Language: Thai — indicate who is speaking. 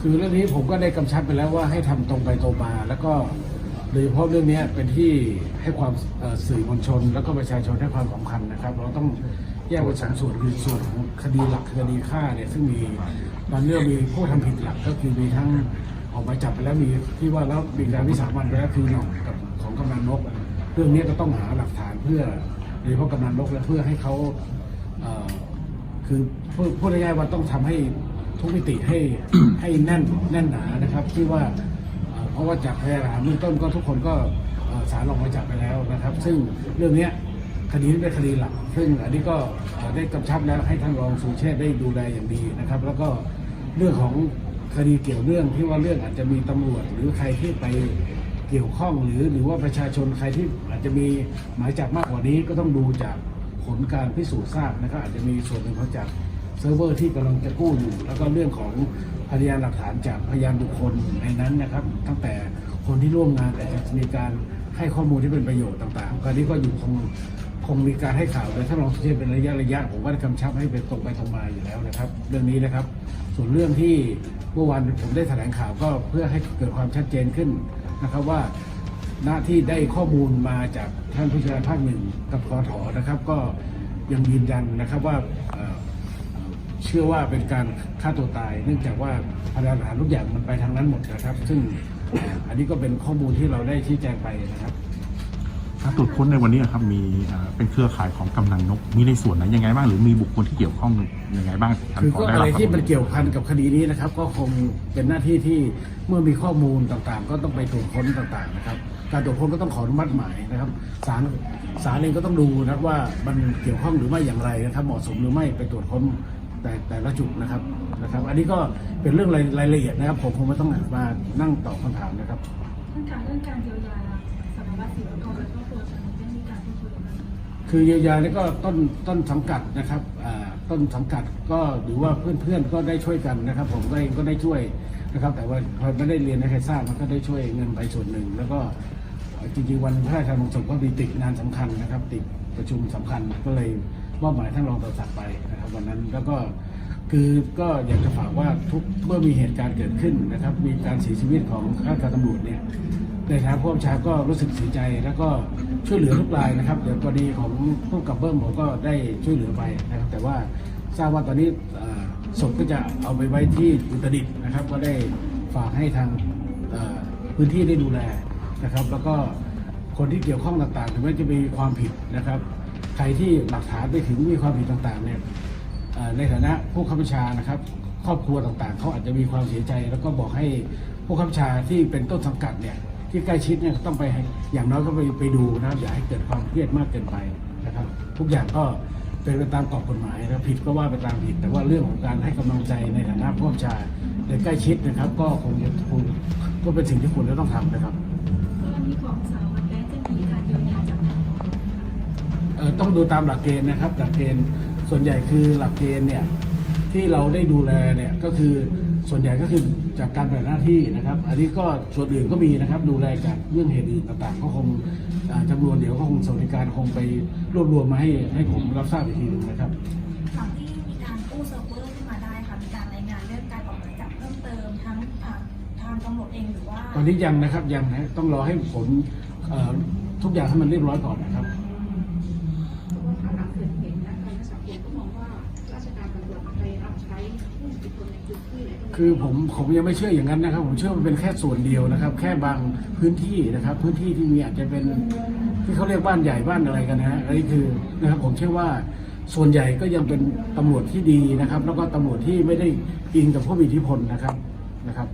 Speaker 1: คือเรื่องนี้ผมก็ได้กำชับไปแล้วว่าให้ทำตรงไปตรงมา แล้วก็โดยเฉพาะเรื่องนี้เป็นที่ให้ความสื่อมวลชน แล้วก็ประชาชนให้ความสำคัญนะครับ เราต้องแยกเป็นสองส่วนคือส่วนของคดีหลักคดีฆ่าเนี่ยซึ่งมีตอนเรื่องมีผู้ทำผิดหลักก็คือมีทั้งออกหมายจับไปแล้วมีที่ว่าแล้วมีการวิสามันไปแล้วคือหน่องกับของกำนันนก เรื่องนี้ก็ต้องหาหลักฐานเพื่อโดยเฉพาะกำนันนกและเพื่อให้เขาคือพูดง่ายๆว่าต้องทำให้ ทุกมิติให้ให้แน่นแน่นหนานะครับที่ว่าเอ่อเพราะว่าจากพยานหลักฐานเบื้องต้นก็ทุกคนก็เอ่อสารออกหมายจับไปแล้วนะครับ ซึ่งเรื่องเนี้ยคดีนี้เป็นคดีหลัก ซึ่งอันนี้ก็เอ่อได้กำชับแล้วให้ท่านรองสุเชษฐ์ได้ดูแลอย่างดีนะครับ แล้วก็เรื่องของคดีเกี่ยวเรื่องที่ว่าเรื่องอาจจะมีตำรวจหรือใครที่ไปเกี่ยวข้องหรือหรือว่าประชาชนใครที่อาจจะมีหมายจับมากกว่านี้ก็ต้องดูจากผลการพิสูจน์ทราบนะครับอาจจะมีส่วนหนึ่งมาจาก เซิร์ฟเวอร์ที่กำลังจะกู้อยู่ แล้วก็เรื่องของพยานหลักฐานจากพยานบุคคลในนั้นนะครับ ตั้งแต่คนที่ร่วมงานแต่จะมีการให้ข้อมูลที่เป็นประโยชน์ต่างๆการนี้ก็อยู่คงคงมีการให้ข่าวโดยท่านรองสุเทพเป็นระยะระยะผมก็ได้กำชับให้เป็นตรงไปตรงมาอยู่แล้วนะครับ เรื่องนี้นะครับ ส่วนเรื่องที่เมื่อวานผมได้แถลงข่าวก็เพื่อให้เกิดความชัดเจนขึ้นนะครับว่าหน้าที่ได้ข้อมูลมาจากท่านผู้ชาภาคหนึ่งกับกทนะครับ ก็ยังยืนยันนะครับว่า ชื่อว่าเป็นการฆ่าตัวตาย เนื่องจากว่าพยานหลักฐานทุกอย่างมันไปทางนั้นหมดนะครับ ซึ่งเอ่ออันนี้ก็เป็นข้อมูลที่เราได้ชี้แจงไปนะครับ
Speaker 2: การตรวจค้นในวันนี้ครับมีเอ่อเป็นเครือข่ายของกำนันนกมีในส่วนไหนยังไงบ้างหรือมีบุคคลที่เกี่ยวข้องยังไงบ้างท่าน
Speaker 1: คือ
Speaker 2: พ
Speaker 1: ก็
Speaker 2: ด้
Speaker 1: อะไร
Speaker 2: บ
Speaker 1: ที่มัน
Speaker 2: ข้อล
Speaker 1: เกี่ยวพันกับคดีนี้นะครับ ก็คงเป็นหน้าที่ที่เมื่อมีข้อมูลต่างๆ ก็ต้องไปตรวจค้นต่างๆนะครับการตรวจค้นก็ต้องขออนุมัติหมายนะครับศาลศาลเองก็ต้องดูนะครับว่ามันเกี่ยวข้องหรือไม่อย่างไรนะครับเหมาะสมหรือไม่ไปตรวจค้น แต่แต่ละจุดนะครับนะครับ อันนี้ก็เป็นเรื่องรายรายละเอียดนะครับ ผมคงไม่ต้องมานั่งตอบคำถามนะครับ
Speaker 3: ท่านการเรื่องการเยียวยาสารวัตรสิวกรและครอบครัวตอนนี้ได้มีการพูดคุยกันไหม
Speaker 1: คือเยียวยานี่ก็ต้นต้นสังกัดนะครับอ่าต้นสังกัดก็หรือว่าเพื่อนๆก็ได้ช่วยกันนะครับ ผมก็เองก็ได้ช่วยนะครับ แต่ว่าพอไม่ได้เรียนให้ใครทราบมันก็ได้ช่วยเงินไปส่วนหนึ่ง แล้วก็จริงๆวันพระราชทานเพลิงศพก็มีติดงานสำคัญนะครับ ติดประชุมสำคัญก็เลย มอบหมายท่านรองต่อศักไปนะครับวันนั้นแล้วก็คือก็อยากจะฝากว่าทุกเมื่อมีเหตุการณ์เกิดขึ้นนะครับ มีการเสียชีวิตของข้าราชการตำรวจเนี่ยในฐานะผู้บัญชาก็รู้สึกเสียใจแล้วก็ช่วยเหลือทุกรายนะครับเดี๋ยวกรณีของผู้กำกับเบิ้มผมก็ได้ช่วยเหลือไปนะครับ แต่ว่าทราบว่าตอนนี้ศพก็จะเอาไปไว้ที่อุตรดิตถ์นะครับ ก็ได้ฝากให้ทางพื้นที่ได้ดูแลนะครับ แล้วก็คนที่เกี่ยวข้องต่างๆถึงแม้จะมีความผิดนะครับ ใครที่หลักฐานไปถึงมีความผิดต่างๆเนี่ยในฐานะผู้ข้าราชการนะครับ ครอบครัวต่างๆ เขาอาจจะมีความเสียใจ แล้วก็บอกให้ผู้ข้าราชการที่เป็นต้นสังกัดเนี่ยที่ใกล้ชิดเนี่ยต้องไปอย่างน้อยก็ไปไปดูนะครับอย่าให้เกิดความเครียดมากเกินไปนะครับ ทุกอย่างก็เป็นไปตามกรอบกฎหมายนะผิดก็ว่าไปตามผิด แต่ว่าเรื่องของการให้กำลังใจในฐานะผู้ข้าราชาในใกล้ชิดนะครับ ก็คงจะคงก็เป็นสิ่งที่ควรจะต้องทำนะครับ
Speaker 3: ต้อง
Speaker 1: ดูตามหลักเกณฑ์นะครับ หลักเกณฑ์ส่วนใหญ่คือหลักเกณฑ์เนี่ยที่เราได้ดูแลเนี่ยก็คือส่วนใหญ่ก็คือจากการปฏิบัติหน้าที่นะครับ อันนี้ก็ส่วนอื่นก็มีนะครับ ดูแลจากเรื่องเหตุอื่นต่างๆ ก็คงอ่าจำนวนเดี๋ยวก็คงสวัสดิการคงไปรวบรวมมาให้ให้ผมรับทราบอีกทีหนึงนะครับ
Speaker 4: หลังที่มีการกู้เซิร์ฟเวอร์ขึ้นมาได้ค่ะมีการรายงานเรื่องการออกหมายจับเพิ่มเติมทั้งอ่าทางตำรวจเองหรือว่า
Speaker 1: ตอนนี้ยังนะครับยังนะต้องรอให้ผลเอ่อทุกอย่างให้มันเรียบร้อยก่อนนะ คื
Speaker 5: อผม
Speaker 1: ผมยังไม่เชื่ออย่างนั้นนะครับ ผมเชื่อมันเป็นแค่ส่วนเดียวนะครับ แค่บางพื้นที่นะครับ พื้นที่ที่มีอาจจะเป็นที่เขาเรียกบ้านใหญ่บ้านอะไรกันนะฮะอันนี้คือนะครับ ผมเชื่อว่าส่วนใหญ่ก็ยังเป็นตำรวจที่ดีนะครับ แล้วก็ตำรวจที่ไม่ได้อิงกับผู้มีอิทธิพลนะครับนะครับ